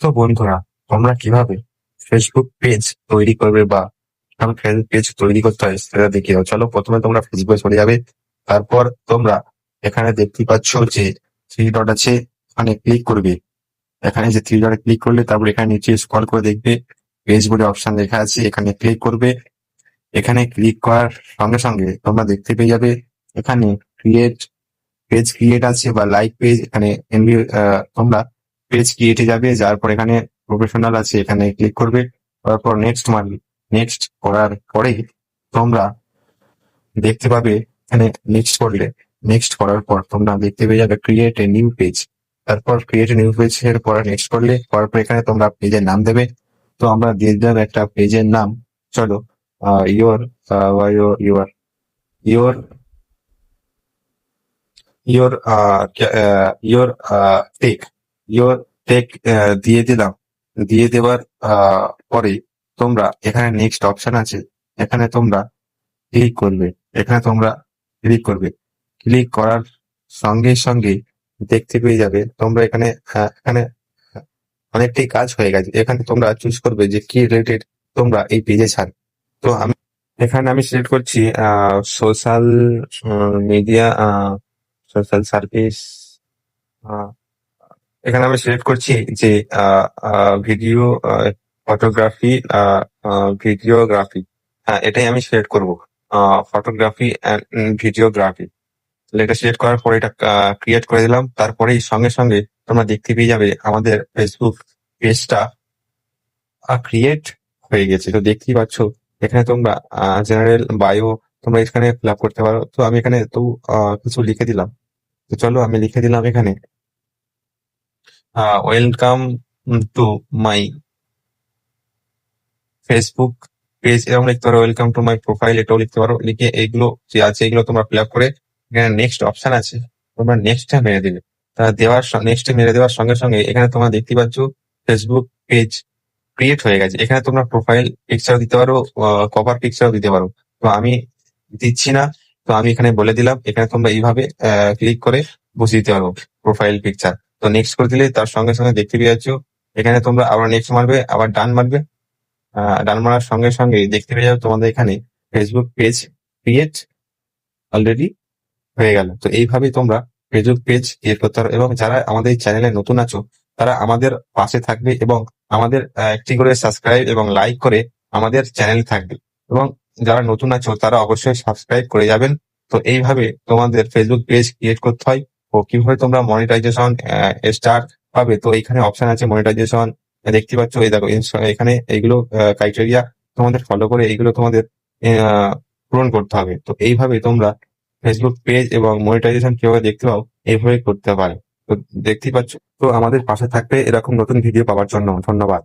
তো বন্ধুরা, তোমরা কীভাবে ফেসবুক পেজ তৈরি করবে বা ফেসবুক পেজ তৈরি করতে হয় সেটা দেখিয়ে দাও। চলো প্রথমে তোমরা ফেসবুকে চলে যাবে। তারপর তোমরা এখানে দেখতে পাচ্ছ যে থ্রি ডট আছে, এখানে ক্লিক করবে। এখানে যে থ্রি ডটে ক্লিক করলে তারপর এখানে নিচে স্ক্রল করে দেখবে পেজ বলে অপশন লেখা আছে, এখানে ক্লিক করবে। এখানে ক্লিক করার সঙ্গে সঙ্গে তোমরা দেখতে পেয়ে যাবে, এখানে ক্রিয়েট পেজ ক্রিয়েট আছে বা লাইক পেজ এখানে তোমরা পেজ ক্রিয়েটে যাবে, যার পর এখানে প্রফেশনাল আছে, এখানে ক্লিক করবে তারপর নেক্সট মারবে নেক্সট করার পরে তোমরা দেখতে পাবে এখানে নেক্সট করলে। নেক্সট করার পর তোমরা দেখতে পেয়ে যাবে ক্রিয়েট এ নিউ পেজ তারপর ক্রিয়েট নিউ পেজ এর পর নেক্সট করলে, করার পর এখানে তোমরা পেজের নাম দেবে। তো আমরা দিয়ে দিলাম একটা পেজের নাম। চলো your your your your your tech your tech দিয়ে দিলাম। দিয়ে দেওয়ার পরে তোমরা এখানে নেক্সট অপশন আছে। এখানে তোমরা ক্লিক করবে। এখানে তোমরা ক্লিক করবে। ক্লিক করার সঙ্গে সঙ্গে দেখতে পেয়ে যাবে। তোমরা এখানে এখানে অনেকটাই কাজ হয়ে গেছে। এখানে তোমরা চুজ করবে যে কি রিলেটেড তোমরা এই পেজে ছাড়। তো আমি, এখানে আমি সিলেক্ট করছি সোশ্যাল মিডিয়া সোশ্যাল সার্ভিস এখানে আমি সিলেক্ট করছি যে ভিডিও ফটোগ্রাফি ভিডিওগ্রাফি হ্যাঁ এটাই আমি সিলেক্ট করব। ফটোগ্রাফি ভিডিওগ্রাফি এটা সিলেক্ট করার পরে এটা ক্রিয়েট করে দিলাম। তারপরেই সঙ্গে সঙ্গে তোমরা দেখতে পেয়ে যাবে আমাদের ফেসবুক পেজটা ক্রিয়েট হয়ে গেছে। তো দেখতেই পাচ্ছ, এখানে তোমরা জেনারেল বায়ো তোমরা এখানে ফিল করতে পারো। তো আমি এখানে তো কিছু লিখে দিলাম। তো চলো আমি লিখে দিলাম এখানে। Welcome to my Facebook page এরকম লিখতে পারো ওয়েলকাম টু মাই প্রোফাইল এটাও লিখতে পারো। লিখে এইগুলো যে আছে, এগুলো তোমরা ফিল আপ করে এখানে নেক্সট অপশন আছে। তোমরা নেক্সটটা মেরে দেবে। তা দেওয়ার নেক্সট মেরে দেওয়ার সঙ্গে সঙ্গে এখানে তোমরা দেখতে পাচ্ছ ফেসবুক পেজ ক্রিয়েট হয়ে গেছে। এখানে তোমরা প্রোফাইল পিকচার দিতে পারো কভার পিকচার দিতে পারো। তো আমি দিচ্ছি না, তো আমি এখানে বলে দিলাম, এখানে তোমরা এইভাবে ক্লিক করে বসিয়ে দিতে পারো প্রোফাইল পিকচার তো নেক্সট করে দিলে তার সঙ্গে সঙ্গে দেখতে পেয়ে এখানে তোমরা আবার নেক্সট মারবে, আবার ডান মারবে। ডান মারার সঙ্গে সঙ্গে দেখতে পেয়ে যাবে তোমাদের এখানে ফেসবুক পেজ ক্রিয়েট অলরেডি হয়ে গেল। তো এইভাবেই তোমরা ফেসবুক পেজ ক্রিয়েট করতে পারো এবং যারা আমাদের চ্যানেলে নতুন আছো, তারা আমাদের পাশে থাকবে এবং আমাদের একটি করে সাবস্ক্রাইব এবং লাইক করে আমাদের চ্যানেল থাকবে। এবং যারা নতুন আছো, তারা অবশ্যই সাবস্ক্রাইব করে যাবেন। তো এইভাবে তোমাদের ফেসবুক পেজ ক্রিয়েট করতে হয়। ও কীভাবে তোমরা মনিটাইজেশন স্টার পাবে। তো এখানে অপশন আছে মনিটাইজেশন দেখতে পাচ্ছ, এই দেখো এখানে এইগুলো ক্রাইটেরিয়া তোমাদের ফলো করে এইগুলো তোমাদের পূরণ করতে হবে। তো এইভাবে তোমরা ফেসবুক পেজ এবং মনিটাইজেশন কীভাবে দেখতে পাও, এইভাবে করতে পারো। তো দেখতেই পাচ্ছ, তো আমাদের পাশে থাকবে এরকম নতুন ভিডিও পাওয়ার জন্য ধন্যবাদ।